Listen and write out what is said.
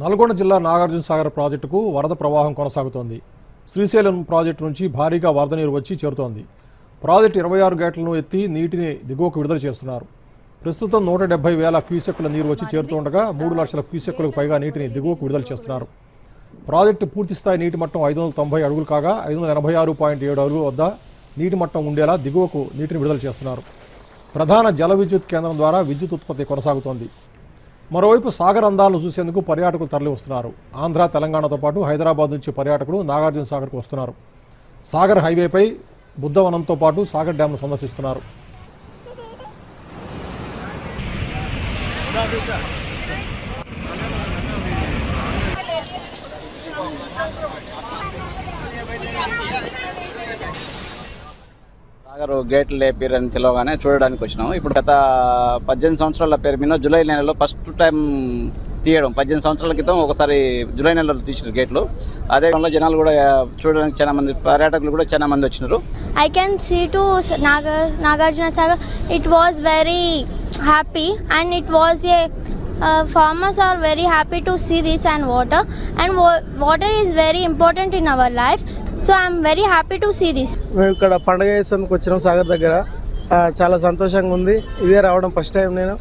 నల్గొండ జిల్లా నాగార్జున సాగర్ ప్రాజెక్టుకు వరద ప్రవాహం కొనసాగుతోంది. శ్రీశైలం ప్రాజెక్టు నుంచి భారీగా వరద నీరు వచ్చి చేరుతోంది. ప్రాజెక్టు ఇరవై ఆరు గేట్లను ఎత్తి నీటిని దిగువకు విడుదల చేస్తున్నారు. ప్రస్తుతం నూట డెబ్బై వేల క్యూసెక్కుల నీరు వచ్చి చేరుతుండగా మూడు లక్షల క్యూసెక్కులకు పైగా నీటిని దిగువకు విడుదల చేస్తున్నారు. ప్రాజెక్టు పూర్తిస్థాయి నీటి మట్టం ఐదు వందల తొంభై అడుగులు కాగా ఐదు వందల ఎనభై ఆరు పాయింట్ ఏడు అడుగుల వద్ద నీటి మట్టం ఉండేలా దిగువకు నీటిని విడుదల చేస్తున్నారు. ప్రధాన జల విద్యుత్ కేంద్రం ద్వారా విద్యుత్ ఉత్పత్తి కొనసాగుతోంది. మరోవైపు సాగర్ అందాలను చూసేందుకు పర్యాటకులు తరలి వస్తున్నారు ఆంధ్ర తెలంగాణతో పాటు హైదరాబాద్ నుంచి పర్యాటకులు నాగార్జున సాగర్కు వస్తున్నారు. సాగర్ హైవేపై బుద్ధవనంతో పాటు సాగర్ డ్యామ్ను సందర్శిస్తున్నారు. సాగర్ గేట్లు లేపిరని తెలవగానే చూడడానికి వచ్చినాం ఇప్పుడు గత పద్దెనిమిది సంవత్సరాల పేరు మీద జూలై నెలలో ఫస్ట్ టైం తీయడం. పద్దెనిమిది సంవత్సరాల క్రితం ఒకసారి జూలై నెలలో తీసిన గేట్లు. అదే విధంగా జనాలు కూడా చూడడానికి చాలా మంది పర్యాటకులు కూడా చాలా మంది వచ్చినారు. I can see to Naga Nagar, it was very happy and it and a uh, farmers are very happy to see this and water and wa- water is very important in our life. So I'm very happy to see this. మేము ఇక్కడ పండగ చేసేందుకు వచ్చినాం సాగర్ దగ్గర చాలా సంతోషంగా ఉంది ఇదే రావడం ఫస్ట్ టైం నేను